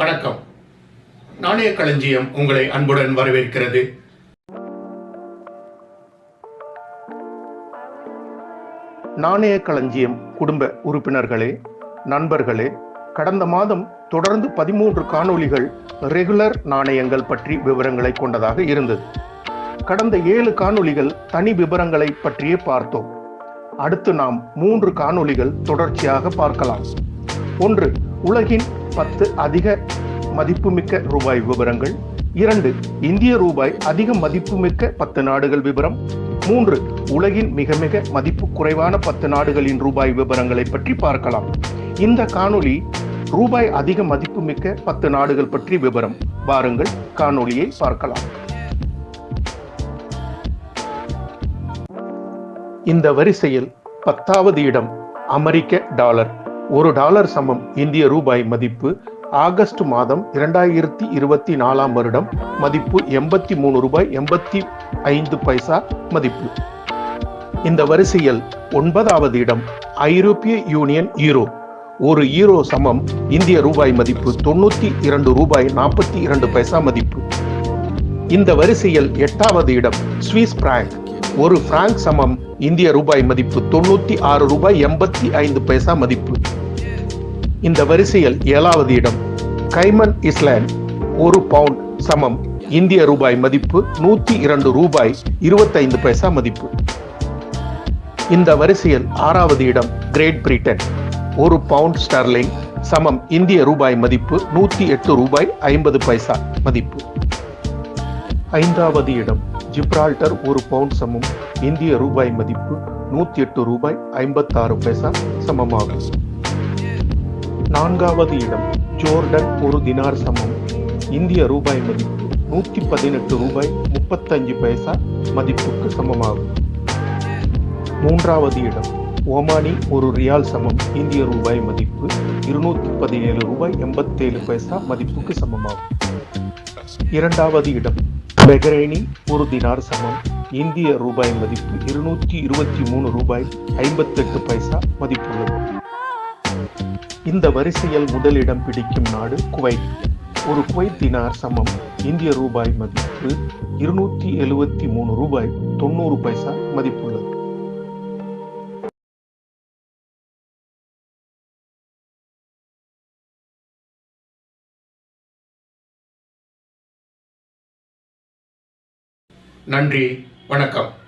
வணக்கம். நாணய களஞ்சியம் உங்களை அன்புடன் வரவேற்கிறது. நாணய களஞ்சியம் குடும்ப உறுப்பினர்களே நண்பர்களே கடந்த மாதம் தொடர்ந்து பதிமூன்று காணொளிகள் ரெகுலர் நாணயங்கள் பற்றி விவரங்களை கொண்டதாக இருந்தது. கடந்த ஏழு காணொளிகள் தனி விவரங்களை பற்றியே பார்த்தோம். அடுத்து நாம் மூன்று காணொளிகள் தொடர்ச்சியாக பார்க்கலாம். ஒன்று உலகின் பத்து அதிக மதிப்புமிக்க ரூபாய் விவரங்கள் இரண்டு இந்திய ரூபாய் அதிக மதிப்புமிக்க பத்து நாடுகள் விவரம் மூன்று உலகின் மிக மிக மதிப்பு குறைவான பத்து நாடுகளின் ரூபாய் விவரங்களை பற்றி பார்க்கலாம். இந்த காணொளி ரூபாய் அதிக மதிப்புமிக்க பத்து நாடுகள் பற்றி விவரம் வாருங்கள் காணொளியை பார்க்கலாம். இந்த வரிசையில் பத்தாவது இடம் அமெரிக்க டாலர். ஒரு டாலர் சமம் இந்திய ரூபாய் மதிப்பு ஆகஸ்ட் மாதம் இரண்டாயிரத்தி இருபத்தி நாலாம் வருடம் மதிப்பு எண்பத்தி மூணு ரூபாய் எண்பத்தி ஐந்து பைசா மதிப்பு. இந்த வரிசையில் ஒன்பதாவது இடம் ஐரோப்பிய யூனியன் ஈரோ. ஒரு ஈரோ சமம் இந்திய ரூபாய் மதிப்பு தொண்ணூத்தி இரண்டு ரூபாய் நாற்பத்தி இரண்டு பைசா மதிப்பு. இந்த வரிசையில் எட்டாவது இடம் ஸ்விஸ் பிராங்க். ஒரு பிராங்க் சமம் இந்திய ரூபாய் மதிப்பு தொண்ணூத்தி ஆறு ரூபாய் எண்பத்தி ஐந்து பைசா மதிப்பு. இந்த வரிசையில் ஏழாவது இடம். கைமன் இஸ்லாண்ட் ஒரு பவுண்ட் சமம். இந்திய ரூபாய் மதிப்பு நூத்தி இரண்டு ரூபாய் இருபத்தைந்து பைசா மதிப்பு. இந்த வரிசையில் ஆறாவது இடம் கிரேட் பிரிட்டன் ஒரு பவுண்ட் ஸ்டர்லிங் சமம். இந்திய ரூபாய் மதிப்பு நூத்தி எட்டு ரூபாய் ஐம்பது பைசா மதிப்பு. ஐந்தாவது இடம் ஜிப்ரால்டர் ஒரு பவுண்ட் சமம். இந்திய ரூபாய் மதிப்பு நூத்தி எட்டு ரூபாய் ஐம்பத்தாறு பைசா சமமாகும். நான்காவது இடம் ஜோர்டன் ஒரு தினார் சமம். இந்திய ரூபாய் மதிப்பு நூற்றி பதினெட்டு ரூபாய் முப்பத்தஞ்சு பைசா மதிப்புக்கு சமமாகும். மூன்றாவது இடம் ஓமானி ஒரு ரியால் சமம். இந்திய ரூபாய் மதிப்பு இருநூத்தி பதினேழு ரூபாய் எண்பத்தேழு பைசா மதிப்புக்கு சமமாகும். இரண்டாவது இடம் பெஹ்ரைனி ஒரு தினார் சமம். இந்திய ரூபாய் மதிப்பு இருநூற்றி இருபத்தி மூணு ரூபாய் ஐம்பத்தெட்டு பைசா மதிப்புள்ளது. இந்த வரிசையில் முதலிடம் பிடிக்கும் நாடு குவைத். ஒரு குவைத் தினார் சமம். இந்திய ரூபாய் மதிப்பு இருநூற்றி எழுபத்தி மூணு ரூபாய் தொண்ணூறு பைசா மதிப்புள்ளது. நன்றி. வணக்கம்.